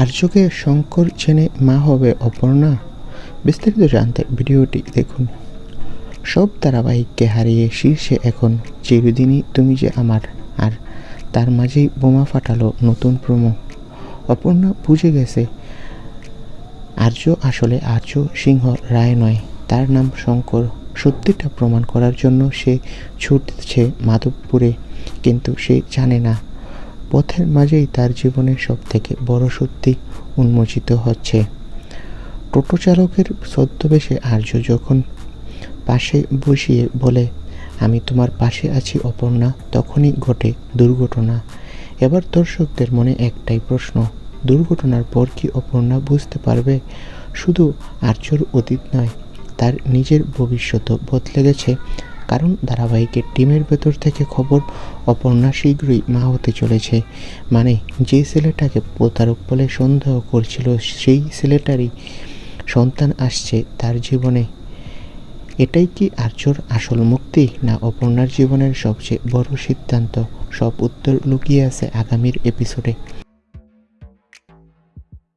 আর্যকে শঙ্কর চেনে মা হবে অপর্ণা? বিস্তারিত জানতে ভিডিওটি দেখুন। সব ধারাবাহিককে হারিয়ে শীর্ষে এখন চিরদিনই তুমি যে আমার, আর তার মাঝেই বোমা ফাটালো নতুন প্রোমো। অপর্ণা বুঝে গেছে, আর্য আসলে আর্য সিংহ রায় নয়, তার নাম শঙ্কর। সত্যিটা প্রমাণ করার জন্য সে ছুটছে মাধবপুরে, কিন্তু সে জানে না পথের মাঝেই তার জীবনের সব থেকে বড় সত্যি উন্মোচিত হচ্ছে। টোটো চালকের ছদ্মবেশে আর্য যখন পাশে বসিয়ে বলে, আমি তোমার পাশে আছি অপর্ণা, তখনই ঘটে দুর্ঘটনা। এবার দর্শকদের মনে একটাই প্রশ্ন, দুর্ঘটনার পর কি অপর্ণা বুঝতে পারবে? শুধু আর্যর অতীত নয়, তার নিজের ভবিষ্যৎও বদলে গেছে। কারণ ধারাবাহিকের টিমের ভেতর থেকে খবর অপর্ণা শীঘ্রই মা হতে চলেছে। মানে যে ছেলেটাকে প্রতারক বলে সন্দেহ করছিল, সেই ছেলেটারই সন্তান আসছে তার জীবনে। এটাই কি আর্যর আসল মুক্তি, না অপর্ণার জীবনের সবচেয়ে বড় সিদ্ধান্ত? সব উত্তর লুকিয়ে আছে আগামীর এপিসোডে